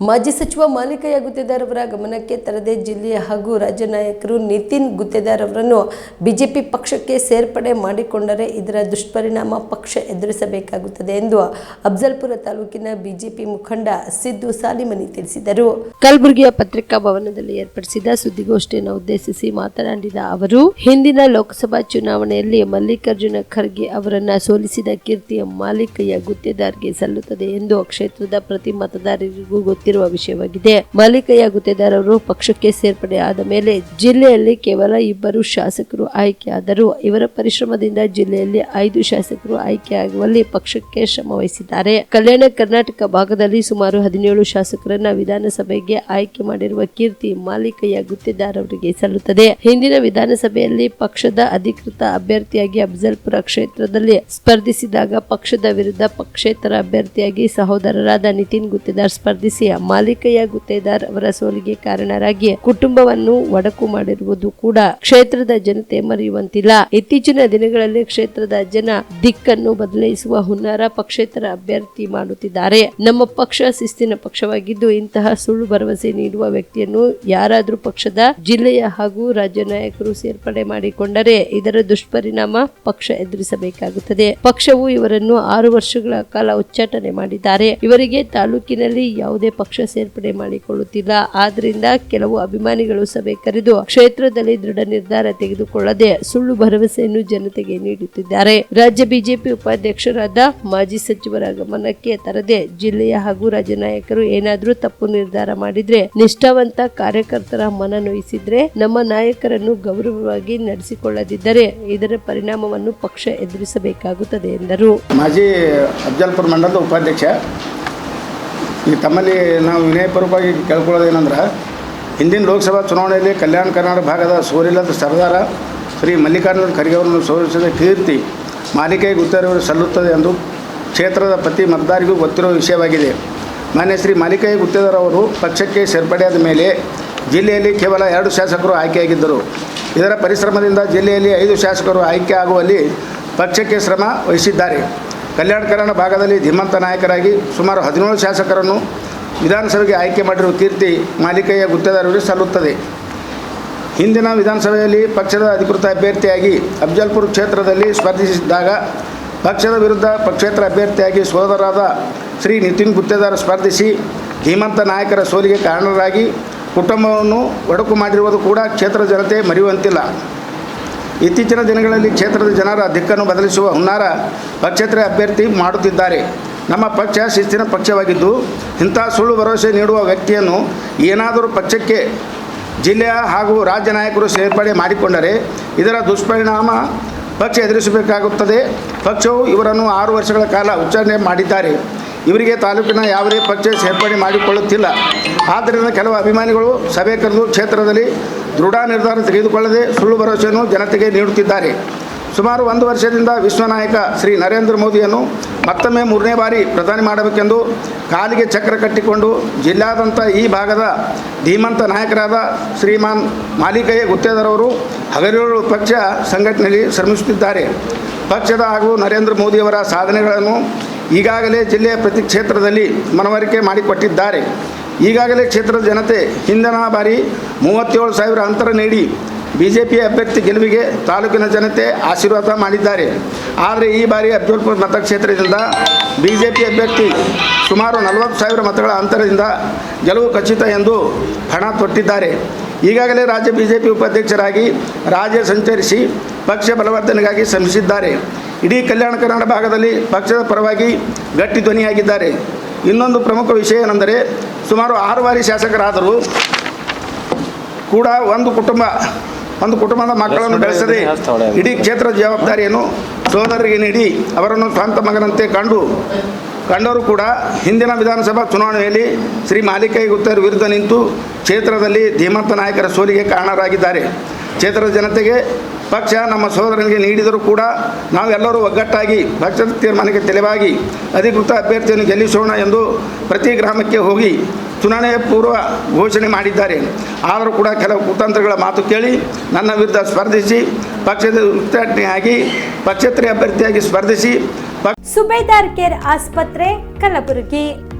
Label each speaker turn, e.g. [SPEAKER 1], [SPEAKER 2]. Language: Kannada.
[SPEAKER 1] ಮಾಜಿ ಸಚಿವ ಮಾಲಿಕಯ್ಯ ಗುತ್ತೇದಾರ್ ಅವರ ಗಮನಕ್ಕೆ ತರದೆ ಜಿಲ್ಲೆಯ ಹಾಗೂ ರಾಜ್ಯ ನಾಯಕರು ನಿತಿನ್ ಗುತ್ತೇದಾರ್ ಅವರನ್ನು ಬಿಜೆಪಿ ಪಕ್ಷಕ್ಕೆ ಸೇರ್ಪಡೆ ಮಾಡಿಕೊಂಡರೆ ಇದರ ದುಷ್ಪರಿಣಾಮ ಪಕ್ಷ ಎದುರಿಸಬೇಕಾಗುತ್ತದೆ ಎಂದು ಅಫ್ಜಲ್ಪುರ ತಾಲೂಕಿನ ಬಿಜೆಪಿ ಮುಖಂಡ ಸಿದ್ದು ಸಾಲಿಮನಿ ತಿಳಿಸಿದರು. ಕಲಬುರಗಿಯ ಪತ್ರಿಕಾ ಭವನದಲ್ಲಿ ಏರ್ಪಡಿಸಿದ ಸುದ್ದಿಗೋಷ್ಠಿಯನ್ನು ಉದ್ದೇಶಿಸಿ ಮಾತನಾಡಿದ ಅವರು, ಹಿಂದಿನ ಲೋಕಸಭಾ ಚುನಾವಣೆಯಲ್ಲಿ ಮಲ್ಲಿಕಾರ್ಜುನ ಖರ್ಗೆ ಅವರನ್ನ ಸೋಲಿಸಿದ ಕೀರ್ತಿಯ ಮಾಲೀಕಯ್ಯ ಗುತ್ತೇದಾರ್ಗೆ ಸಲ್ಲುತ್ತದೆ ಎಂದು ಕ್ಷೇತ್ರದ ಪ್ರತಿ ಮತದಾರರಿಗೂ ಗೊತ್ತಿರುವ ವಿಷಯವಾಗಿದೆ. ಮಾಲಿಕಯ್ಯ ಗುತ್ತೇದಾರರು ಪಕ್ಷಕ್ಕೆ ಸೇರ್ಪಡೆ ಆದ ಮೇಲೆ ಜಿಲ್ಲೆಯಲ್ಲಿ ಕೇವಲ ಇಬ್ಬರು ಶಾಸಕರು ಆಯ್ಕೆಯಾದರು. ಇವರ ಪರಿಶ್ರಮದಿಂದ ಜಿಲ್ಲೆಯಲ್ಲಿ ಐದು ಶಾಸಕರು ಆಯ್ಕೆಯಾಗುವಲ್ಲಿ ಪಕ್ಷಕ್ಕೆ ಶ್ರಮ ವಹಿಸಿದ್ದಾರೆ. ಕಲ್ಯಾಣ ಕರ್ನಾಟಕ ಭಾಗದಲ್ಲಿ ಸುಮಾರು ಹದಿನೇಳು ಶಾಸಕರನ್ನ ವಿಧಾನಸಭೆಗೆ ಆಯ್ಕೆ ಮಾಡಿರುವ ಕೀರ್ತಿ ಮಾಲಿಕಯ್ಯ ಗುತ್ತೇದಾರ್ ಅವರಿಗೆ ಸಲ್ಲುತ್ತದೆ. ಹಿಂದಿನ ವಿಧಾನಸಭೆಯಲ್ಲಿ ಪಕ್ಷದ ಅಧಿಕೃತ ಅಭ್ಯರ್ಥಿಯಾಗಿ ಅಫಜಲ್ಪುರ ಕ್ಷೇತ್ರದಲ್ಲಿ ಸ್ಪರ್ಧಿಸಿದಾಗ ಪಕ್ಷದ ವಿರುದ್ಧ ಪಕ್ಷೇತರ ಅಭ್ಯರ್ಥಿಯಾಗಿ ಸಹೋದರರಾದ ನಿತಿನ್ ಗುತ್ತೇದಾರ್ ಸ್ಪರ್ಧಿಸಿ ಮಾಲಿಕಯ್ಯ ಗುತ್ತೇದಾರ್ ಅವರ ಸೋಲಿಗೆ ಕಾರಣರಾಗಿ ಕುಟುಂಬವನ್ನು ಒಡಕು ಮಾಡಿರುವುದು ಕೂಡ ಕ್ಷೇತ್ರದ ಜನತೆ ಮರೆಯುವಂತಿಲ್ಲ. ಇತ್ತೀಚಿನ ದಿನಗಳಲ್ಲಿ ಕ್ಷೇತ್ರದ ಜನ ದಿಕ್ಕನ್ನು ಬದಲಾಯಿಸುವ ಹುನ್ನಾರ ಪಕ್ಷೇತರ ಅಭ್ಯರ್ಥಿ ಮಾಡುತ್ತಿದ್ದಾರೆ. ನಮ್ಮ ಪಕ್ಷ ಶಿಸ್ತಿನ ಪಕ್ಷವಾಗಿದ್ದು ಇಂತಹ ಸುಳ್ಳು ಭರವಸೆ ನೀಡುವ ವ್ಯಕ್ತಿಯನ್ನು ಯಾರಾದರೂ ಪಕ್ಷದ ಜಿಲ್ಲೆಯ ಹಾಗೂ ರಾಜ್ಯ ನಾಯಕರು ಸೇರ್ಪಡೆ ಮಾಡಿಕೊಂಡರೆ ಇದರ ದುಷ್ಪರಿಣಾಮ ಪಕ್ಷ ಎದುರಿಸಬೇಕಾಗುತ್ತದೆ. ಪಕ್ಷವು ಇವರನ್ನು ಆರು ವರ್ಷಗಳ ಕಾಲ ಉಚ್ಚಾಟನೆ ಮಾಡಿದ್ದಾರೆ. ಇವರಿಗೆ ತಾಲೂಕಿನಲ್ಲಿ ಯಾವುದೇ ಪಕ್ಷ ಸೇರ್ಪಡೆ ಮಾಡಿಕೊಳ್ಳುತ್ತಿಲ್ಲ. ಆದ್ರಿಂದ ಕೆಲವು ಅಭಿಮಾನಿಗಳು ಸಭೆ ಕರೆದು ಕ್ಷೇತ್ರದಲ್ಲಿ ದೃಢ ನಿರ್ಧಾರ ತೆಗೆದುಕೊಳ್ಳದೆ ಸುಳ್ಳು ಭರವಸೆಯನ್ನು ಜನತೆಗೆ ನೀಡುತ್ತಿದ್ದಾರೆ. ರಾಜ್ಯ ಬಿಜೆಪಿ ಉಪಾಧ್ಯಕ್ಷರಾದ ಮಾಜಿ ಸಚಿವರ ಗಮನಕ್ಕೆ ತರದೆ ಜಿಲ್ಲೆಯ ಹಾಗೂ ರಾಜ್ಯ ನಾಯಕರು ಏನಾದರೂ ತಪ್ಪು ನಿರ್ಧಾರ ಮಾಡಿದ್ರೆ, ನಿಷ್ಠಾವಂತ ಕಾರ್ಯಕರ್ತರ ಮನ ನೋಯಿಸಿದ್ರೆ ನಮ್ಮ ನಾಯಕರನ್ನು ಗೌರವವಾಗಿ ನಡೆಸಿಕೊಳ್ಳದಿದ್ದರೆ ಇದರ ಪರಿಣಾಮವನ್ನು ಪಕ್ಷ ಎದುರಿಸಬೇಕಾಗುತ್ತದೆ ಎಂದರು.
[SPEAKER 2] ಮಾಜಿ ಅಫ್ಜಲ್ಪುರ ಮಂಡಲದ ಉಪಾಧ್ಯಕ್ಷ ಈ ತಮ್ಮಲ್ಲಿ ನಾವು ವಿನಯಪೂರ್ವಕವಾಗಿ ಕೇಳ್ಕೊಳ್ಳೋದೇನೆಂದ್ರೆ, ಹಿಂದಿನ ಲೋಕಸಭಾ ಚುನಾವಣೆಯಲ್ಲಿ ಕಲ್ಯಾಣ ಕರ್ನಾಟಕ ಭಾಗದ ಸೋಲಿಲ್ಲದ ಸರ್ದಾರ ಶ್ರೀ ಮಲ್ಲಿಕಾರ್ಜುನ ಖರ್ಗೆ ಅವರನ್ನು ಸೋಲಿಸಿದ ಕೀರ್ತಿ ಮಾಲಿಕೆ ಗುತ್ತೇರವರು ಸಲ್ಲುತ್ತದೆ ಎಂದು ಕ್ಷೇತ್ರದ ಪ್ರತಿ ಮತದಾರಿಗೂ ಗೊತ್ತಿರುವ ವಿಷಯವಾಗಿದೆ. ಮಾನ್ಯ ಶ್ರೀ ಮಾಲಿಕಾಯಿ ಗುತ್ತೇದಾರ್ ಅವರು ಪಕ್ಷಕ್ಕೆ ಸೇರ್ಪಡೆಯಾದ ಮೇಲೆ ಜಿಲ್ಲೆಯಲ್ಲಿ ಕೇವಲ ಎರಡು ಶಾಸಕರು ಆಯ್ಕೆಯಾಗಿದ್ದರು. ಇದರ ಪರಿಶ್ರಮದಿಂದ ಜಿಲ್ಲೆಯಲ್ಲಿ ಐದು ಶಾಸಕರು ಆಯ್ಕೆ ಆಗುವಲ್ಲಿ ಪಕ್ಷಕ್ಕೆ ಶ್ರಮ ವಹಿಸಿದ್ದಾರೆ. ಕಲ್ಯಾಣ ಕರ್ನಾಟಕ ಭಾಗದಲ್ಲಿ ಧೀಮಂತ ನಾಯಕರಾಗಿ ಸುಮಾರು ಹದಿನೇಳು ಶಾಸಕರನ್ನು ವಿಧಾನಸಭೆಗೆ ಆಯ್ಕೆ ಮಾಡಿರುವ ಕೀರ್ತಿ ಮಾಲಿಕಯ್ಯ ಗುತ್ತೇದಾರರಿಗೆ ಸಲ್ಲುತ್ತದೆ. ಹಿಂದಿನ ವಿಧಾನಸಭೆಯಲ್ಲಿ ಪಕ್ಷದ ಅಧಿಕೃತ ಅಭ್ಯರ್ಥಿಯಾಗಿ ಅಫ್ಜಲ್ಪುರ್ ಕ್ಷೇತ್ರದಲ್ಲಿ ಸ್ಪರ್ಧಿಸಿದ್ದಾಗ ಪಕ್ಷದ ವಿರುದ್ಧ ಪಕ್ಷೇತರ ಅಭ್ಯರ್ಥಿಯಾಗಿ ಸೋದರಾದ ಶ್ರೀ ನಿತಿನ್ ಗುತ್ತೇದಾರ್ ಸ್ಪರ್ಧಿಸಿ ಧೀಮಂತ ನಾಯಕರ ಸೋಲಿಗೆ ಕಾರಣರಾಗಿ ಕುಟುಂಬವನ್ನು ಒಡಕು ಮಾಡಿರುವುದು ಕೂಡ ಕ್ಷೇತ್ರ ಜನತೆ ಮರೆಯುವಂತಿಲ್ಲ. ಇತ್ತೀಚಿನ ದಿನಗಳಲ್ಲಿ ಕ್ಷೇತ್ರದ ಜನರ ದಿಕ್ಕನ್ನು ಬದಲಿಸುವ ಹುನ್ನಾರ ಪಕ್ಷೇತರ ಅಭ್ಯರ್ಥಿ ಮಾಡುತ್ತಿದ್ದಾರೆ. ನಮ್ಮ ಪಕ್ಷ ಶಿಸ್ತಿನ ಪಕ್ಷವಾಗಿದ್ದು, ಇಂಥ ಸುಳ್ಳು ಭರವಸೆ ನೀಡುವ ವ್ಯಕ್ತಿಯನ್ನು ಏನಾದರೂ ಪಕ್ಷಕ್ಕೆ, ಜಿಲ್ಲೆಯ ಹಾಗೂ ರಾಜ್ಯ ನಾಯಕರು ಸೇರ್ಪಡೆ ಮಾಡಿಕೊಂಡರೆ ಇದರ ದುಷ್ಪರಿಣಾಮ ಪಕ್ಷ ಎದುರಿಸಬೇಕಾಗುತ್ತದೆ. ಪಕ್ಷವು ಇವರನ್ನು ಆರು ವರ್ಷಗಳ ಕಾಲ ಉಚ್ಚಾರಣೆ ಮಾಡಿದ್ದಾರೆ. ಇವರಿಗೆ ತಾಲೂಕಿನ ಯಾವುದೇ ಪಕ್ಷ ಸೇರ್ಪಡೆ ಮಾಡಿಕೊಳ್ಳುತ್ತಿಲ್ಲ. ಆದ್ದರಿಂದ ಕೆಲವು ಅಭಿಮಾನಿಗಳು ಸಭೆ ಕರೆದು ಕ್ಷೇತ್ರದಲ್ಲಿ ದೃಢ ನಿರ್ಧಾರ ತೆಗೆದುಕೊಳ್ಳದೆ ಸುಳ್ಳು ಭರವಸೆಯನ್ನು ಜನತೆಗೆ ನೀಡುತ್ತಿದ್ದಾರೆ. ಸುಮಾರು ಒಂದು ವರ್ಷದಿಂದ ವಿಶ್ವನಾಯಕ ಶ್ರೀ ನರೇಂದ್ರ ಮೋದಿಯನ್ನು ಮತ್ತೊಮ್ಮೆ ಮೂರನೇ ಬಾರಿ ಪ್ರಧಾನಿ ಮಾಡಬೇಕೆಂದು ಕಾಲಿಗೆ ಚಕ್ರ ಕಟ್ಟಿಕೊಂಡು ಜಿಲ್ಲಾದಂಥ ಈ ಭಾಗದ ಧೀಮಂತ ನಾಯಕರಾದ ಶ್ರೀಮಾನ್ ಮಾಲಿಕಯ್ಯ ಗುತ್ತೇದಾರವರು ಹಗಲಿರುಳು ಪಕ್ಷ ಸಂಘಟನೆಯಲ್ಲಿ ಶ್ರಮಿಸುತ್ತಿದ್ದಾರೆ. ಪಕ್ಷದ ಹಾಗೂ ನರೇಂದ್ರ ಮೋದಿಯವರ ಸಾಧನೆಗಳನ್ನು ಈಗಾಗಲೇ ಜಿಲ್ಲೆಯ ಪ್ರತಿ ಕ್ಷೇತ್ರದಲ್ಲಿ ಮನವರಿಕೆ ಮಾಡಿಕೊಟ್ಟಿದ್ದಾರೆ. ಈಗಾಗಲೇ ಕ್ಷೇತ್ರದ ಜನತೆ ಹಿಂದಿನ ಬಾರಿ ಮೂವತ್ತೇಳು ಸಾವಿರ ಅಂತರ ನೀಡಿ ಬಿ ಜೆ ಪಿ ಅಭ್ಯರ್ಥಿ ಗೆಲುವಿಗೆ ತಾಲೂಕಿನ ಜನತೆ ಆಶೀರ್ವಾದ ಮಾಡಿದ್ದಾರೆ. ಆದರೆ ಈ ಬಾರಿ ಅಫ್ಜಲ್ಪುರ ಮತಕ್ಷೇತ್ರದಿಂದ ಬಿ ಜೆ ಪಿ ಅಭ್ಯರ್ಥಿ ಸುಮಾರು ನಲವತ್ತು ಸಾವಿರ ಮತಗಳ ಅಂತರದಿಂದ ಗೆಲುವು ಖಚಿತ ಎಂದು ಹಣ ತೊಟ್ಟಿದ್ದಾರೆ. ಈಗಾಗಲೇ ರಾಜ್ಯ ಬಿ ಜೆ ಪಿ ಉಪಾಧ್ಯಕ್ಷರಾಗಿ ರಾಜ್ಯ ಸಂಚರಿಸಿ ಪಕ್ಷ ಬಲವರ್ಧನೆಗಾಗಿ ಶ್ರಮಿಸಿದ್ದಾರೆ. ಇಡೀ ಕಲ್ಯಾಣ ಕರ್ನಾಟಕ ಭಾಗದಲ್ಲಿ ಪಕ್ಷದ ಪರವಾಗಿ ಗಟ್ಟಿ ಧ್ವನಿಯಾಗಿದ್ದಾರೆ. ಇನ್ನೊಂದು ಪ್ರಮುಖ ವಿಷಯ ಏನೆಂದರೆ ಸುಮಾರು ಆರು ಬಾರಿ ಶಾಸಕರಾದರೂ ಕೂಡ ಒಂದು ಕುಟುಂಬ ಒಂದು ಕುಟುಂಬದ ಮಕ್ಕಳನ್ನು ಬೆಳೆಸದೆ ಇಡೀ ಕ್ಷೇತ್ರದ ಜವಾಬ್ದಾರಿಯನ್ನು ಸೋದರಿಗೆ ನೀಡಿ ಅವರನ್ನು ಸ್ವಂತ ಮಗನಂತೆ ಕಂಡು ಕಂಡವರು ಕೂಡ ಹಿಂದಿನ ವಿಧಾನಸಭಾ ಚುನಾವಣೆಯಲ್ಲಿ ಶ್ರೀ ಮಾಲಿಕೈ ಗುತ್ತರ ವಿರುದ್ಧ ನಿಂತು ಕ್ಷೇತ್ರದಲ್ಲಿ ಧೀಮಂತ ನಾಯಕರ ಸೋಲಿಗೆ ಕಾರಣರಾಗಿದ್ದಾರೆ. ಕ್ಷೇತ್ರದ ಜನತೆಗೆ ಪಕ್ಷ ನಮ್ಮ ಸಹೋದರನಿಗೆ ನೀಡಿದರೂ ಕೂಡ ನಾವೆಲ್ಲರೂ ಒಗ್ಗಟ್ಟಾಗಿ ಪಕ್ಷದ ತೀರ್ಮಾನಕ್ಕೆ ತೆಲೆವಾಗಿ ಅಧಿಕೃತ ಅಭ್ಯರ್ಥಿಯನ್ನು ಗೆಲ್ಲಿಸೋಣ ಎಂದು ಪ್ರತಿ ಗ್ರಾಮಕ್ಕೆ ಹೋಗಿ ಚುನಾವಣೆ ಪೂರ್ವ ಘೋಷಣೆ ಮಾಡಿದ್ದಾರೆ. ಆದರೂ ಕೂಡ ಕೆಲವು ಕುತಂತ್ರಗಳ ಮಾತು ಕೇಳಿ ನನ್ನ ವಿರುದ್ಧ ಸ್ಪರ್ಧಿಸಿ ಪಕ್ಷದ ಉದ್ಘಾಟನೆಯಾಗಿ ಪಕ್ಷೇತರ ಅಭ್ಯರ್ಥಿಯಾಗಿ ಸ್ಪರ್ಧಿಸಿ
[SPEAKER 3] ಸುಬೇದಾರ್ ಕೇರ್ ಆಸ್ಪತ್ರೆ ಕಲಬುರಗಿ.